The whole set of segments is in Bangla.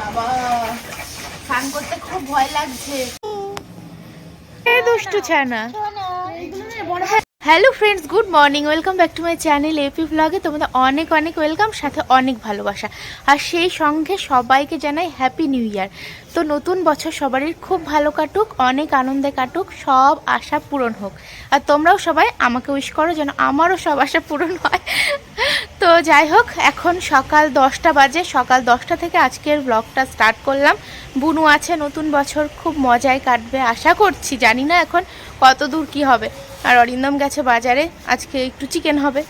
বাবা স্নান করতে খুব ভয় লাগছে। দুষ্টু ছানা। Hello friends good morning welcome back to my channel AP ব্লগে। তোমাদের অনেক অনেক ওয়েলকাম সাথে অনেক ভালোবাসা। আর সেই সঙ্গে সবাইকে জানাই হ্যাপি নিউ ইয়ার। তো নতুন বছর সবারই খুব ভালো কাটুক অনেক আনন্দে কাটুক সব আশা পূরণ হোক। আর তোমরাও সবাই আমাকে উইশ করো যেন আমারও সব আশা পূরণ হয়। তো যাই হোক, এখন সকাল দশটা বাজে, সকাল দশটা থেকে আজকের ব্লগটা স্টার্ট করলাম। বুনু আছে, নতুন বছর খুব মজায় কাটবে, আশা করছি, জানি না এখন কত দূর কি হবে। আর অরিন্দম গেছে বাজারে, আজকে একটু চিকেন হবে।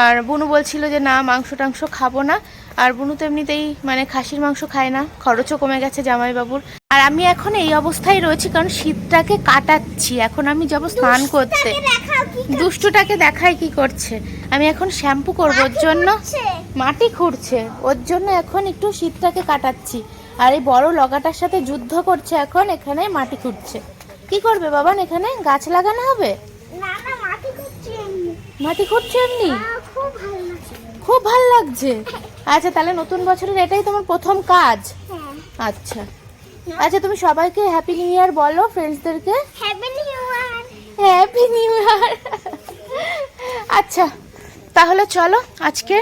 আর বুনু বলছিল যে, না মাংস টাংস খাব না। আর বুনু তো এমনিতেই মানে খাসির মাংস খায় না খরচও কমে গেছে জামাইবাবুর। আর আমি এখন এই অবস্থায় রয়েছি কারণ শীতটাকে কাটাচ্ছি। এখন আমি যাব স্নান করতে। দুষ্টুটাকে দেখায় কি করছে? আমি এখন শ্যাম্পু করব ওর জন্য। মাটি খুঁড়ছে ওর জন্য এখন একটু শীতটাকে কাটাচ্ছি। আর এই বড় লগাটার সাথে যুদ্ধ করছে এখন এখানে মাটি খুঁড়ছে। কি করবে বাবান এখানে গাছ লাগানো হবে? না না মাটি খুঁড়ছে এমনি। খুব ভালো খুব ভালো লাগছে। আচ্ছা তাহলে নতুন বছরের এটাই তোমার প্রথম কাজ? হ্যাঁ। আচ্ছা। আচ্ছা তুমি সবাইকে হ্যাপি নিউ ইয়ার বলো ফ্রেন্ডসদেরকে happy new year happy new year আচ্ছা তাহলে চলো আজকে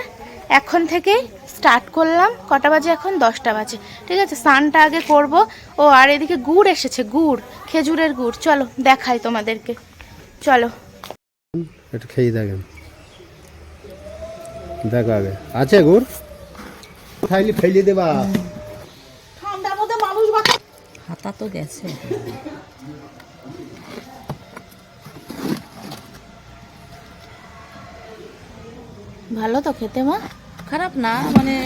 এখন থেকেই স্টার্ট করলাম। কটা বাজে এখন? দশটা বাজে। ঠিক আছে স্নানটা আগে করব। ও আর এদিকে গুড় এসেছে গুড় খেজুরের গুড়। চলো দেখাই তোমাদেরকে। চলো। একটু খেয়ে দেখেন। দেখো আগে। আছে গুড়? খাইলে ফেলে দেবা। হাতা তো গেছে। ভালো তো খেতে মা? খারাপ না মানে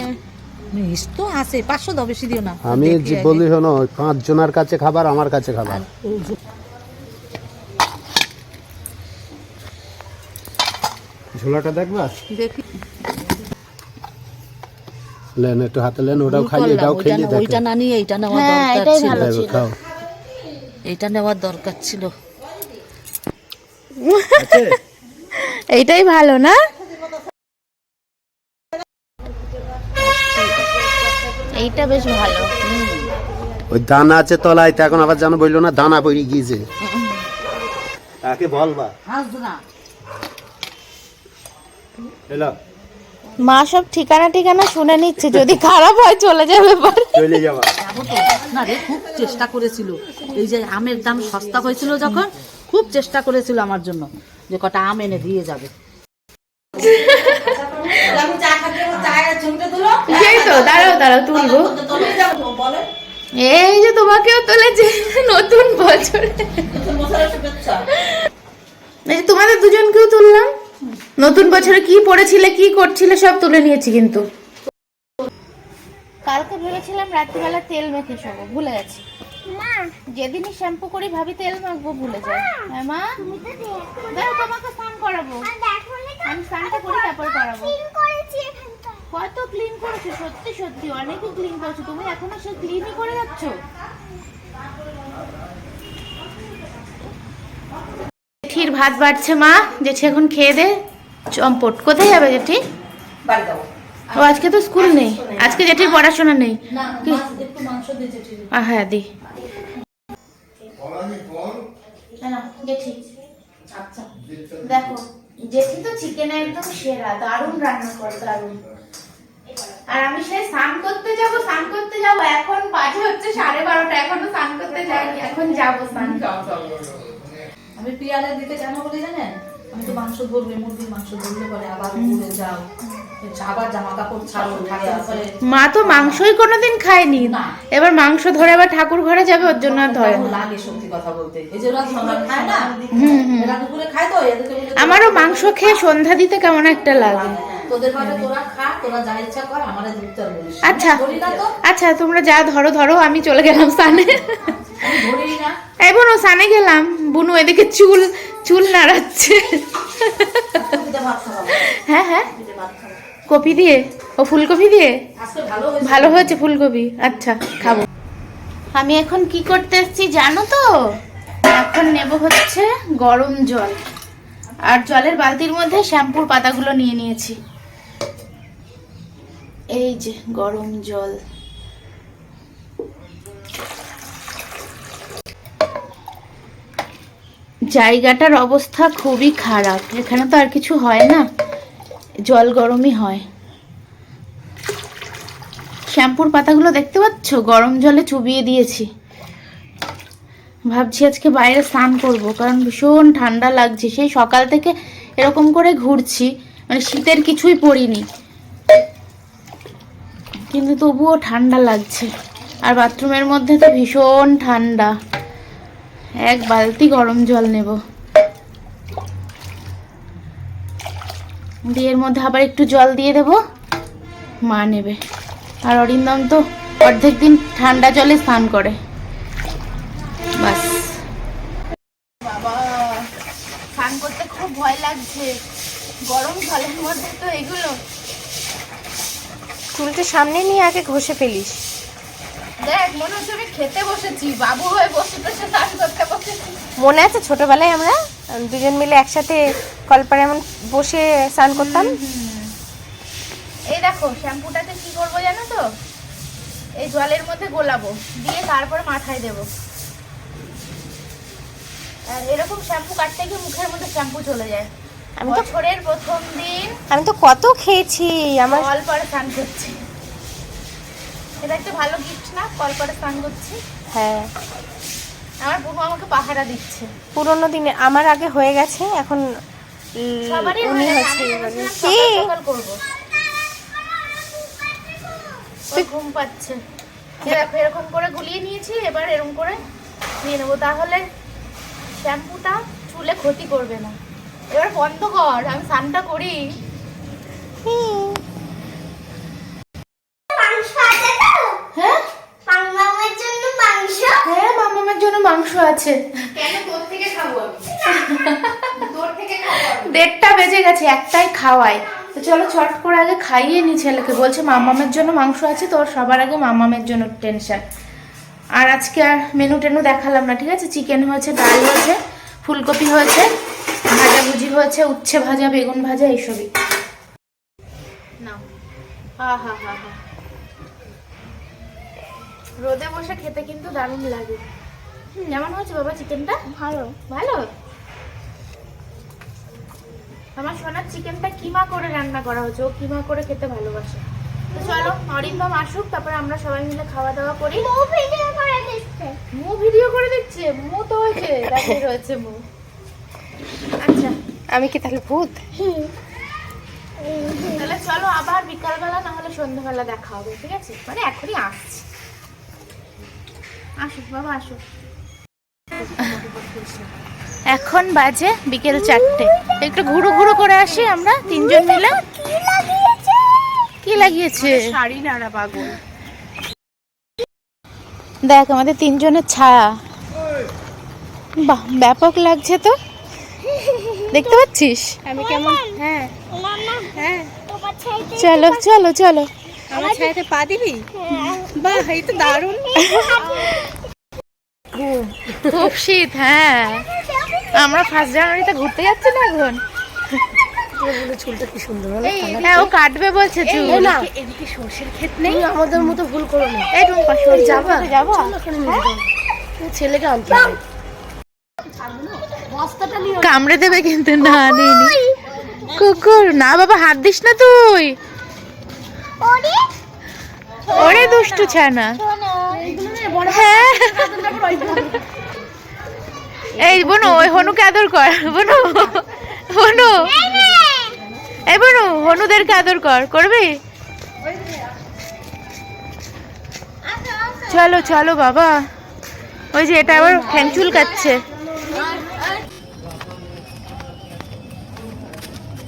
তো আছে পাঁচশো দাও বেশি দিও না। আমি বলি শোনো পাঁচ জনের কাছে খাবার আমার কাছে খাবার। ঝোলাটা দেখবা? দেখি। লেন একটু হাতে লেন ওটাও ভুল খাইয়ে করলাম, দাও ওইটা খেয়ে না- ওইটা না নিয়ে এইটা নেওয়া হ্যাঁ, দরকার ছিল। দেখো। খাও। এইটা নেওয়ার দরকার ছিল। এইটাই ভালো না? এইটা বেশ ভালো। ওই দানা আছে তলায় তো এখন আবার জানো বলল না দানা পড়ে গিয়েছে। তাকে বলবা? হাস না এলো। মা সব ঠিকানা ঠিকানা শুনে নিচ্ছে যদি খারাপ হয় চলে যাবে পরে চলে যাবা। না রে খুব চেষ্টা করেছিল। এই যে আমের দাম সস্তা হয়েছিল যখন খুব চেষ্টা করেছিল আমার জন্য যে কটা আম এনে দিয়ে যাবে। সেই তো দাঁড়াও দাঁড়াও তুলবো এই যে তোমাকেও তুলেছে নতুন বছরে। এই যে তোমাদের দুজনকেও তুললাম। নতুন বছরে কি পড়েছিলে কি করছিলে সব তুলে নিয়েছি কিন্তু। কালকে ভেবেছিলাম রাত্রিবেলা তেল মেখে শোবো ভুলে গেছি। মা। যেদিনই শ্যাম্পু করি ভাবি তেল মাখবো ভুলে যাই হ্যাঁ মা? দেখো। দাও তোমাকে স্নান করাবো। আমি স্নানটা করি তারপর করাবো। ক্লিন কত ক্লিন করেছ সত্যি সত্যি অনেকই ক্লিন করেছ। তুমি এখনও সে ক্লিনই করে যাচ্ছ? ভাত বাড়ছে মা জেঠি এখন খেয়ে দে। চম্পট। কোথায় যাবে জেঠি? ও আজকে তো স্কুল নেই। আজকে জেঠির পড়াশোনা নেই। হ্যাঁ দি। আচ্ছা। দেখো জেঠি তো চিকেন একদম সেরা দারুণ রান্না করে দারুণ। আর আমি সেই স্নান করতে যাব স্নান করতে যাব এখন বাজে হচ্ছে সাড়ে বারোটা এখনও স্নান করতে যাইনি এখন যাব স্নান আমি পিয়ালে দিতে কেন বলি জানেন? আমি তো মাংস ধরবে মুরগির মাংস ধরলে পরে আবার ঘুরে যাও। আবার জামা কাপড় ছাড়ো মা তো মাংসই কোনোদিন খায়নি। এবার মাংস ধরে আবার ঠাকুর ঘরে যাবে ওর জন্য আর ধরে কেমন না। লাগে সত্যি কথা বলতে। এই যে ওরা খায় না এরা দুপুরে খায় তো আমারও মাংস খেয়ে। সন্ধ্যা দিতে কেমন একটা লাগে। তোদের ঘরে তোরা খা তোরা যা ইচ্ছা কর আমাদের ধরতে বলিস আচ্ছা। আচ্ছা তোমরা যা ধরো ধরো আমি চলে গেলাম স্নানে। আমি ধরি না। এই বোনো স্নানে গেলাম। বুনু এদিকে চুল চুল নাড়াচ্ছে। হ্যাঁ হ্যাঁ। কপি দিয়ে? ও ফুলকপি দিয়ে? ভালো হয়েছে ফুলকপি। আচ্ছা খাব। আমি এখন কি করতে এসেছি জানো তো? এখন নেব হচ্ছে গরম জল। আর জলের বালতির মধ্যে শ্যাম্পুর পাতাগুলো নিয়ে নিয়েছি। এই যে গরম জল। জায়গাটার অবস্থা খুবই খারাপ। এখানে তো আর কিছু হয় না। জল গরমই হয়। শ্যাম্পুর পাতাগুলো দেখতে পাচ্ছ? গরম জলে চুবিয়ে দিয়েছি। ভাবছি আজকে বাইরে স্নান করব, কারণ ভীষণ ঠান্ডা লাগছে। সেই সকাল থেকে এরকম করে ঘুরছি মানে শীতের কিছুই পরিনি কিন্তু তবুও ঠান্ডা লাগছে। আর বাথরুমের মধ্যে তো ভীষণ ঠান্ডা। এক বালতি গরম জল নেব। দিয়ে এর মধ্যে আবার একটু জল দিয়ে দেব। মা নেবে। আর অরিন্দম তো অর্ধেক দিন ঠান্ডা জলে স্নান করে। বাস। বাবা স্নান করতে খুব ভয় লাগছে। গরম জলের মধ্যে তো এগুলো। চুলটা সামনে নিয়ে আগে ঘষে ফেলিস। দেখ মনে হচ্ছে আমি খেতে বসেছি বাবু হয়ে বসে বসে স্নান করতে বসেছি মনে আছে ছোটবেলায় আমরা দুজন মিলে একসাথে কলপারে এমন বসে স্নান করতাম? এই দেখো শ্যাম্পুটাতে কি করব জানো তো? এই জলের মধ্যে গোলাবো দিয়ে তারপর মাথায় দেবো। আর এরকম শ্যাম্পু কাটতে গিয়ে মুখের মধ্যে শ্যাম্পু চলে যায়। আমি তো প্রথম দিন আমি তো কত খেয়েছি আমার কলপারে স্নান করছি। এটা একটা ভালো গিফট না? কলপারে স্নান করছি। হ্যাঁ। আমার বুবু আমাকে পাহারা দিচ্ছে। পুরোনো দিনে আমার আগে হয়ে গেছে এখন উনি হচ্ছে কি? করব। ঘুম পাচ্ছে। দেখো এরকম করে গুলিয়ে নিয়েছি এবার এরকম করে নিয়ে নেব। তাহলে শ্যাম্পুটা চুলে ক্ষতি করবে না। এবার বন্ধ কর আমি স্নানটা করি। হ্যাঁ মামার জন্য মাংস হ্যাঁ মামামের জন্য মাংস আছে। কেন তোর থেকে খাব আমি? তোর থেকে খাব দেড়টা বেজে গেছে একটাই খাওয়াই তো চলো ছট করে আগে খাইয়ে নি ছেলেকে। বলছে মামামের জন্য মাংস আছে তোর সবার আগে মামামের জন্য টেনশন। আর আজকে আর মেনু টেনু দেখালাম না ঠিক আছে? চিকেন হয়েছে ডাল হয়েছে ফুলকপি হয়েছে ভাজাভুজি হয়েছে উচ্ছে ভাজা বেগুন ভাজা এইসবই। নাও। হা হা হা হা। রোদে বসে খেতে কিন্তু দারুণ লাগে। কেমন হয়েছে বাবা চিকেনটা? ভালো। ভালো? আমার সোনার চিকেনটা কিমা করে রান্না করা হচ্ছে ও কিমা করে খেতে ভালোবাসে। তো চলো অরিন্দম আসুক তারপরে আমরা সবাই মিলে খাওয়া দাওয়া করি। মু ভিডিও করে দিচ্ছে। মু ভিডিও করে দিচ্ছে? মু তো হয়েছে দাঁড়িয়ে রয়েছে মু। আচ্ছা। আমি কি তাহলে ভূত? তাহলে চলো আবার বিকালবেলা না হলে সন্ধ্যাবেলা দেখা হবে ঠিক আছে? মানে এখনই আসছি। আসুক বাবা আসো এখন বাজে বিকেল চারটে। একটু ঘুরু ঘুরু করে আসি আমরা তিনজন মিলে। কি লাগিয়েছে? শাড়ি নাড়া পাগল। দেখ আমাদের তিনজনের ছায়া। বাহ ব্যাপক লাগছে তো। দেখতে পাচ্ছিস? আমি কেমন? হ্যাঁ। হ্যাঁ। চলো চলো চলো। আমার ছায়াতে পা দিবি? বাহ এই তো দারুণ। খুব শীত হ্যাঁ। আমরা ফার্স্ট জানুয়ারিতে ঘুরতে যাচ্ছি না এখন? চুলটা কি সুন্দর হ্যাঁ ও কাটবে বলছে চুল। এদিকে সর্ষের ক্ষেত নেই। আমাদের মতো ভুল করো না। এই টুম্পা শোন যাব? যাব? ছেলেকে আনতে কামড়ে দেবে কিন্তু না কুকুর! না বাবা হাত দিস না তুই। ওরে! দুষ্টু ছানা। হ্যাঁ। এই বনু ওই হনুকে আদর কর বনু বনু। এই বনু হনুদেরকে আদর কর করবি? চলো চলো বাবা। ওই যে এটা আবার ঠ্যাং চুলকাচ্ছে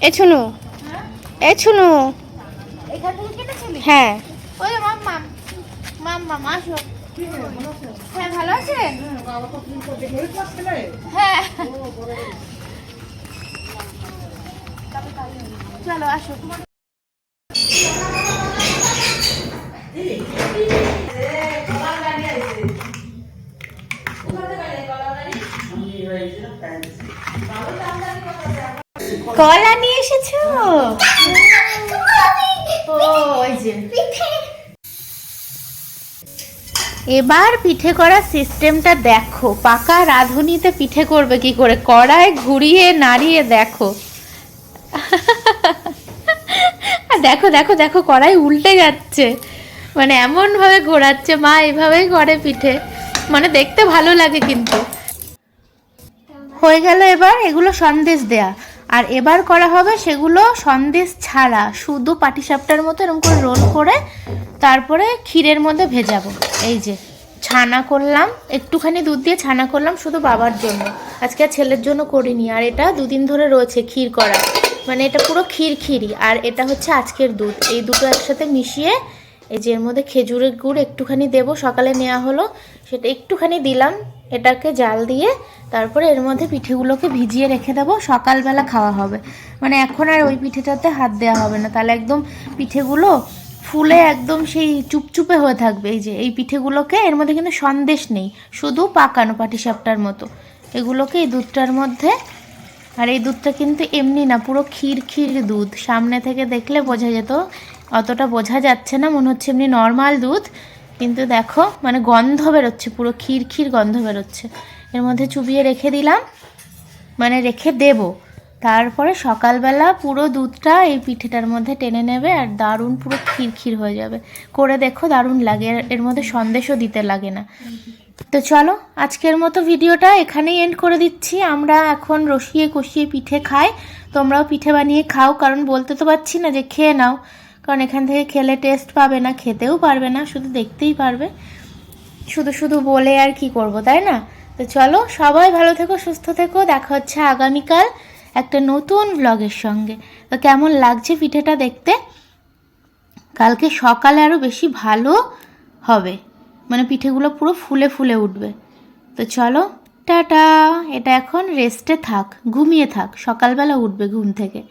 এ ছুনু এ ছুনু। হ্যাঁ। মাম মাম মাম মাম আসো হ্যাঁ ভালো আছেন? হ্যাঁ। চলো আসো। কলা নিয়ে এসেছ? ও ওই যে। এবার পিঠে করার সিস্টেমটা দেখো। পাকা রাঁধুনিতে পিঠে করবে কি করে? কড়াই ঘুরিয়ে নাড়িয়ে দেখো। দেখো দেখো দেখো, কড়াই উল্টে যাচ্ছে। মানে এমনভাবে ঘোরাচ্ছে, মা এভাবেই করে পিঠে। মানে দেখতে ভালো লাগে কিন্তু। হয়ে গেল এবার এগুলো সন্দেশ দেয়া। আর এবার করা হবে সেগুলো সন্দেশ ছাড়া। শুধু পাটিসাপটার মতো এরকম করে রোল করে তারপরে ক্ষীরের মধ্যে ভেজাবো। এই যে, ছানা করলাম, একটুখানি দুধ দিয়ে ছানা করলাম শুধু বাবার জন্য। আজকে আর ছেলের জন্য করিনি, আর এটা দুদিন ধরে রয়েছে ক্ষীর করা। মানে এটা পুরো ক্ষীর ক্ষীরি আর এটা হচ্ছে আজকের দুধ। এই দুটো একসাথে মিশিয়ে, এই যে এর মধ্যে খেজুরের গুড় একটুখানি দেবো, সকালে নেওয়া হলো, সেটা একটুখানি দিলাম, এটাকে জাল দিয়ে, তারপরে এর মধ্যে পিঠেগুলোকে ভিজিয়ে রেখে দেবো, সকালবেলা খাওয়া হবে। মানে এখন আর ওই পিঠেটাতে হাত দেওয়া হবে না, তাহলে একদম পিঠেগুলো ফুলে একদম সেই চুপচুপে হয়ে থাকবে। এই যে, এই পিঠেগুলোকে এর মধ্যে কিন্তু সন্দেশ নেই, শুধু পাকানো পাটিসাপটার মতো। এগুলোকে এই দুধটার মধ্যে, আর এই দুধটা কিন্তু এমনি না, পুরো ক্ষীর ক্ষীর দুধ। সামনে থেকে দেখলে বোঝা যেত, অতটা বোঝা যাচ্ছে না, মনে হচ্ছে এমনি নর্মাল দুধ। কিন্তু দেখো মানে গন্ধ বেরোচ্ছে, পুরো ক্ষীর ক্ষীর গন্ধ বেরোচ্ছে। এর মধ্যে চুবিয়ে রেখে দিলাম মানে রেখে দেব। তারপরে সকালবেলা পুরো দুধটা এই পিঠেটার মধ্যে টেনে নেবে আর দারুণ পুরো ক্ষীর হয়ে যাবে। করে দেখো দারুণ লাগে এর মধ্যে সন্দেশও দিতে লাগে না। তো চলো, আজকের মতো ভিডিওটা এখানেই এন্ড করে দিচ্ছি। আমরা এখন রসিয়ে কষিয়ে পিঠে খাই। তোমরাও পিঠে বানিয়ে খাও, কারণ বলতে তো পারছি না যে খেয়ে নাও। কারণ এখান থেকে খেলে টেস্ট পাবে না, খেতেও পারবে না, শুধু দেখতেই পারবে। শুধু শুধু বলে আর কি করব, তাই না? তো চলো, সবাই ভালো থেকো, সুস্থ থেকো, দেখা হচ্ছে আগামীকাল। একটা নতুন ব্লগের সঙ্গে। তো কেমন লাগছে পিঠেটা দেখতে? কালকে সকালে আরও বেশি ভালো হবে। মানে পিঠেগুলো পুরো ফুলে ফুলে উঠবে। তো চলো, টাটা। এটা এখন রেস্টে থাক, ঘুমিয়ে থাক। সকালবেলা উঠবে ঘুম থেকে।